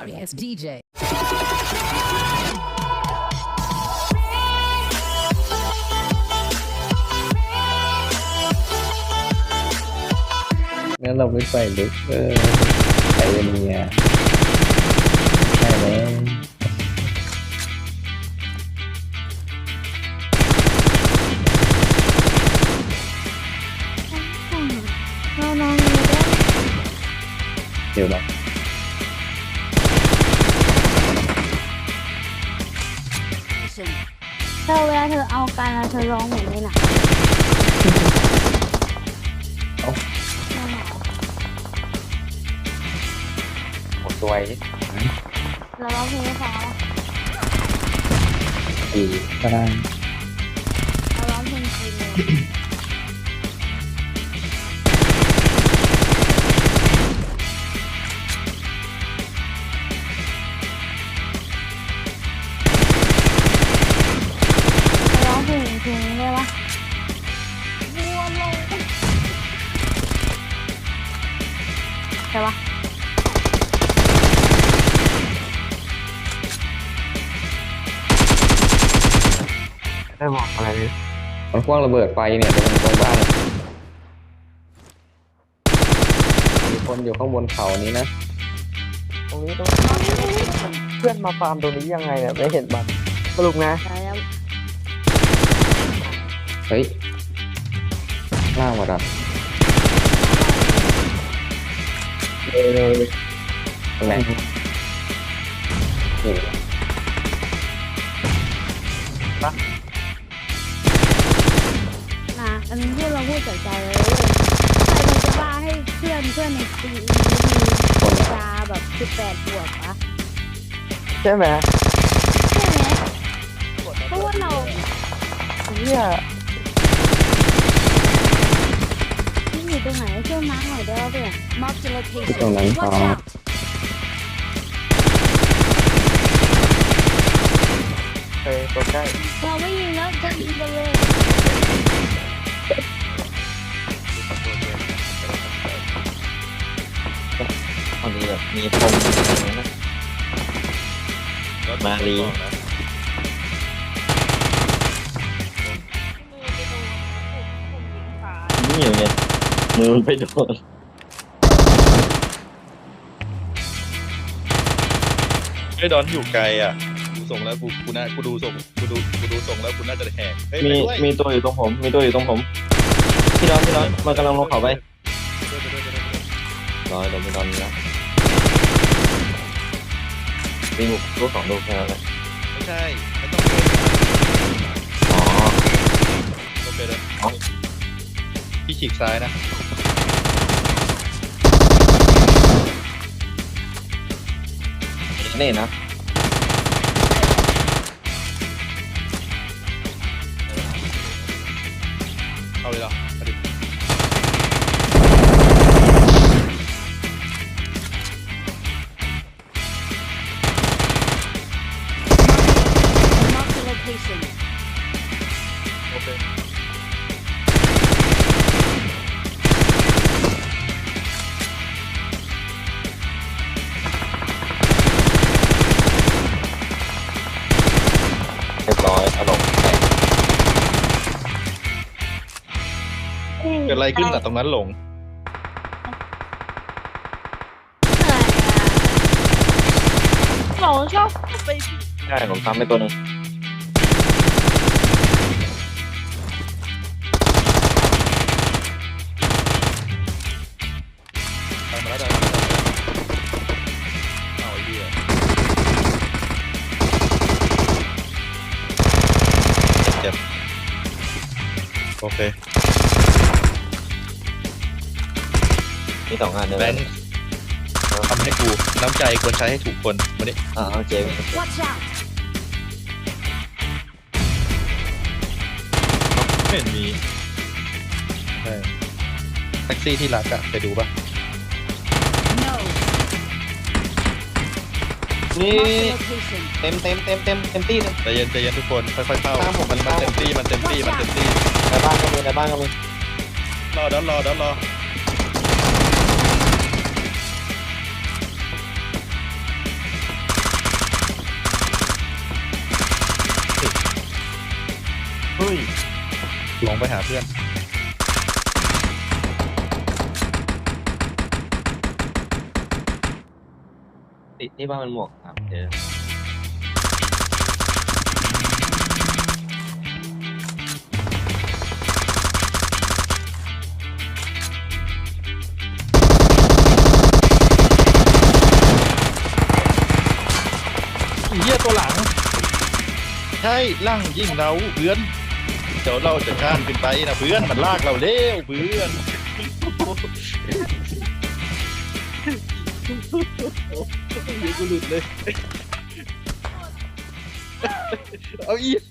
sorry ass DJ. งั้นเราไม่ไปลึกเอ ธอเวลาเธอเอาการแล้วเธอร้องเหมือนในหนังเอ้านั่นแหละหมดตัวไอ้เราร้องเพลงให้ฟังว่าดีก็ได้ ได้บอกอะไรมันคว้างระเบิดไฟเนี่ยตรงตรงบ้านมีคนอยู่ข้างบนเขานี้นะ ตรงนี้ตรงนี้เพื่อนมาฟาร์มตรงนี้ยังไงเนี่ยไม่เห็นบัตรสรุปนะใช่แล้วเฮ้ยล่างมาดับเลยเลยตรงไหนนี่ อันนี้พูดเราพูดจากใจเลยเว้ยใครมันจะบ้าให้เพื่อนเพื่อนในปีนี้มีจาแบบสิบแปดบวกวะใช่ไหมใช่ไหมเพราะว่าเราเนี่ยที่อยู่ตรงไหนช่วยมาร์กหน่อยได้ป่ะเพื่อน Mark the ตรง location. นั้นพอ Watch out. เคยตัวใกล้เราไม่ยิงแล้วจะยิงกันเลย มีแบบมีธงอะไรนะ มาลีนี่อยู่เนี่ยมือมันไปโดนไอ้ดอนอยู่ไกลอะกูส่งแล้วกูกูน่ากูดูส่งกูดูกูดูส่งแล้วกูน่าจะแหกเฮ้ยมีไปด้วยมีตัวอยู่ตรงผม มีตัวอยู่ตรงผม พี่น้องพี่น้องมันกำลังลงเขาไปไปด้วยไปด้วยไปด้วยรอเดี๋ยวมีตอนนี้แล้ว มีลูกลูกสองลูกแค่นั้นแหละไม่ใช่ไม่ต้องเลยอ๋อโอเคเลยพี่ฉีกซ้ายนะนี่นะเอาเลยเหรอ โอเคเรียบร้อยอารมณ์แตกเกิดอะไรขึ้นอะตรงนั้นหลงเราชอบไป ใช่ผมทำไปตัวหนึง โอเคมีสองอันเลยแบงค์ทำให้กูน้ำใจควรใช้ให้ถูกคนวันนี้อ่าโอเค Watch out. ไม่เห็นมีใช่แท็กซี่ที่รักอะไปดูปะ No. นี่ Mark the location. เต็มเต็มเต็มเต็มเต็มที่เลย ใจเย็นใจเย็นทุกคนค่อยๆเข้าตามผมมันมันเต็มที่มันเต็มที่มันเต็มที่ ในบ้านก็มีในบ้านก็มีรอเดี๋ยวรอเดี๋ยวรอเฮ้ยหลงไปหาเพื่อน ติดที่บ้านมันหมวกครับเดี๋ยว เหี้ยตัวหลัง ใช่ล่างยิ่งเราเพื่อนเดี๋ยวเราจะข้ามขึ้นไปนะเพื่อนมันลากเราเร็วเพื่อนเดี๋ยวกูหลุดเลย เอาอีก